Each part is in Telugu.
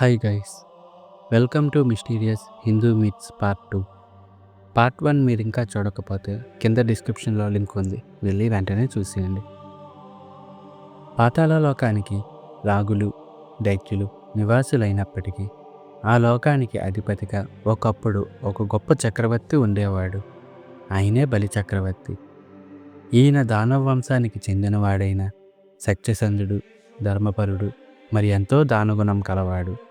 Hi guys welcome to mysterious Hindu myths part two part one మీరు ఇంకా చూడకపోతే కింద డిస్క్రిప్షన్లో లింక్ ఉంది. వెళ్ళి వెంటనే చూసేయండి. పాతాళ లోకానికి రాగులు దైత్యులు నివాసులైనప్పటికీ ఆ లోకానికి అధిపతిగా ఒకప్పుడు ఒక గొప్ప చక్రవర్తి ఉండేవాడు. ఆయనే బలి చక్రవర్తి. ఈయన దానవ వంశానికి చెందినవాడైన సత్యసంధుడు ధర్మపరుడు మరి ఎంతో దానగుణం కలవాడు.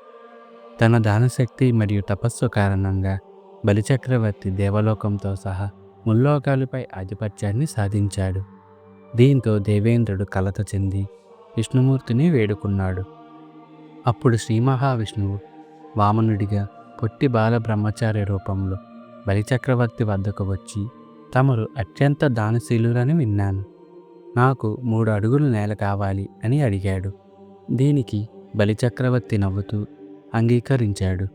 తన దానశక్తి మరియు తపస్సు కారణంగా బలిచక్రవర్తి దేవలోకంతో సహా ముల్లోకాలపై ఆధిపత్యాన్ని సాధించాడు. దీంతో దేవేంద్రుడు కలత చెంది విష్ణుమూర్తిని వేడుకున్నాడు. అప్పుడు శ్రీ మహావిష్ణువు వామనుడిగా పొట్టి బాల బ్రహ్మచారి రూపంలో బలిచక్రవర్తి వద్దకు వచ్చి తమరు అత్యంత దానశీలురని విన్నాను. నాకు మూడు అడుగులు నేల కావాలి అని అడిగాడు. దీనికి బలిచక్రవర్తి నవ్వుతూ అంగీకరించాడు.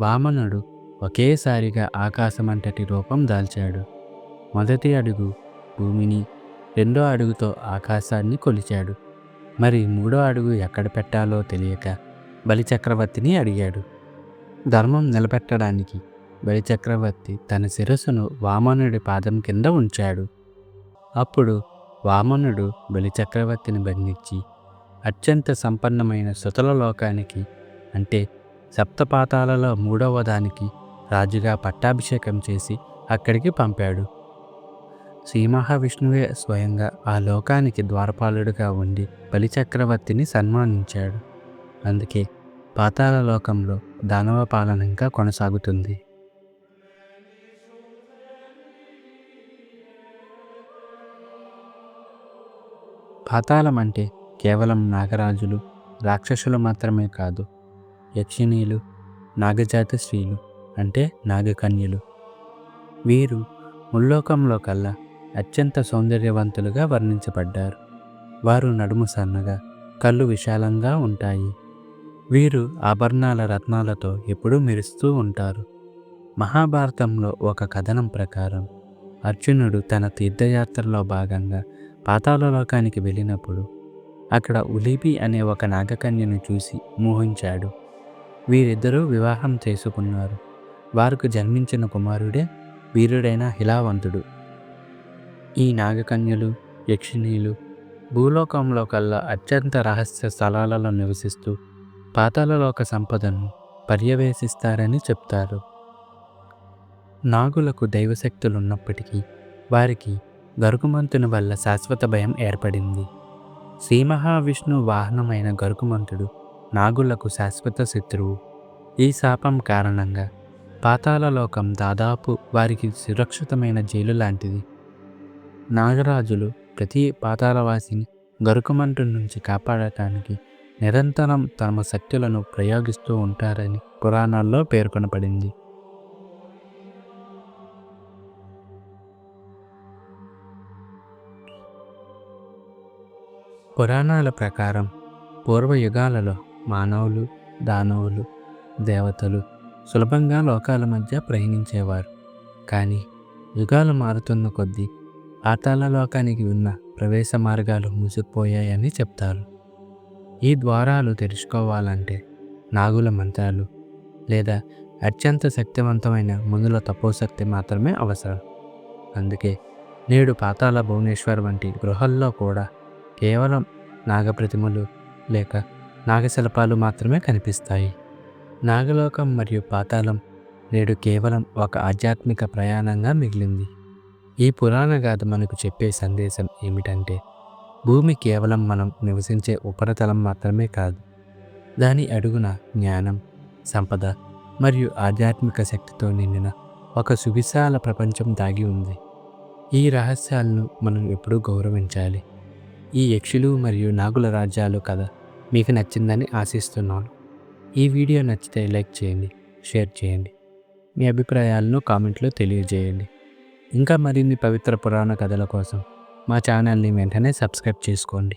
వామనుడు ఒకేసారిగా ఆకాశమంతటి రూపం దాల్చాడు. మొదటి అడుగు భూమిని రెండో అడుగుతో ఆకాశాన్ని కొలిచాడు. మరి మూడో అడుగు ఎక్కడ పెట్టాలో తెలియక బలిచక్రవర్తిని అడిగాడు. ధర్మం నిలబెట్టడానికి బలిచక్రవర్తి తన శిరస్సును వామనుడి పాదం కింద ఉంచాడు. అప్పుడు వామనుడు బలిచక్రవర్తిని బంధించి అత్యంత సంపన్నమైన సుతల లోకానికి అంటే సప్తపాతాలలో మూడవ దానికి రాజుగా పట్టాభిషేకం చేసి అక్కడికి పంపాడు. శ్రీ మహావిష్ణువే స్వయంగా ఆ లోకానికి ద్వారపాలుడుగా ఉండి బలిచక్రవర్తిని సన్మానించాడు. అందుకే పాతాల లోకంలో దానవ పాలన ఇంకా కొనసాగుతుంది. పాతాళం అంటే కేవలం నాగరాజులు రాక్షసులు మాత్రమే కాదు యక్షిణీలు నాగజాత స్త్రీలు అంటే నాగకన్యలు. వీరు ముల్లోకంలో కల్లా అత్యంత సౌందర్యవంతులుగా వర్ణించబడ్డారు. వారు నడుము సన్నగా కళ్ళు విశాలంగా ఉంటాయి. వీరు ఆభరణాల రత్నాలతో ఎప్పుడూ మెరుస్తూ ఉంటారు. మహాభారతంలో ఒక కథనం ప్రకారం అర్జునుడు తన తీర్థయాత్రలో భాగంగా పాతాళలోకానికి వెళ్ళినప్పుడు అక్కడ ఉలిపి అనే ఒక నాగకన్యను చూసి మోహించాడు. వీరిద్దరూ వివాహం చేసుకున్నారు. వారికి జన్మించిన కుమారుడే వీరుడైన హిలావంతుడు. ఈ నాగకన్యలు యక్షిణీలు భూలోకంలో కల్లా అత్యంత రహస్య స్థలాలలో నివసిస్తూ పాతాళలోక సంపదను పర్యవేశిస్తారని చెప్తారు. నాగులకు దైవశక్తులు ఉన్నప్పటికీ వారికి గరుకుమంతుని వల్ల శాశ్వత భయం ఏర్పడింది. శ్రీ మహావిష్ణు వాహనమైన గరుకుమంతుడు నాగులకు శాశ్వత శత్రువు. ఈ శాపం కారణంగా పాతాళలోకం దాదాపు వారికి సురక్షితమైన జైలు లాంటిది. నాగరాజులు ప్రతి పాతాళవాసిని గరుకుమంటు నుంచి కాపాడటానికి నిరంతరం తమ శక్తులను ప్రయోగిస్తూ ఉంటారని పురాణాల్లో పేర్కొనబడింది. పురాణాల ప్రకారం పూర్వయుగాలలో మానవులు దానవులు దేవతలు సులభంగా లోకాల మధ్య ప్రయాణించేవారు. కానీ యుగాలు మారుతున్న కొద్దీ పాతాళ లోకానికి ఉన్న ప్రవేశ మార్గాలు మూసుకుపోయాయని చెప్తారు. ఈ ద్వారాలు తెరుచుకోవాలంటే నాగుల మంత్రాలు లేదా అత్యంత శక్తివంతమైన మునుల తపోశక్తి మాత్రమే అవసరం. అందుకే నేడు పాతాళ భువనేశ్వర్ వంటి గృహాల్లో కూడా కేవలం నాగప్రతిమలు లేక నాగశిల్పాలు మాత్రమే కనిపిస్తాయి. నాగలోకం మరియు పాతాళం నేడు కేవలం ఒక ఆధ్యాత్మిక ప్రయాణంగా మిగిలింది. ఈ పురాణ గాథ మనకు చెప్పే సందేశం ఏమిటంటే భూమి కేవలం మనం నివసించే ఉపరితలం మాత్రమే కాదు. దాని అడుగున జ్ఞానం సంపద మరియు ఆధ్యాత్మిక శక్తితో నిండిన ఒక సువిశాల ప్రపంచం దాగి ఉంది. ఈ రహస్యాలను మనం ఎప్పుడూ గౌరవించాలి. ఈ యక్షులు మరియు నాగుల రాజ్యాలు కథ మీకు నచ్చిందని ఆశిస్తున్నాను. ఈ వీడియో నచ్చితే లైక్ చేయండి షేర్ చేయండి. మీ అభిప్రాయాలను కామెంట్లో తెలియజేయండి. ఇంకా మరిన్ని పవిత్ర పురాణ కథల కోసం మా ఛానల్ని వెంటనే సబ్స్క్రైబ్ చేసుకోండి.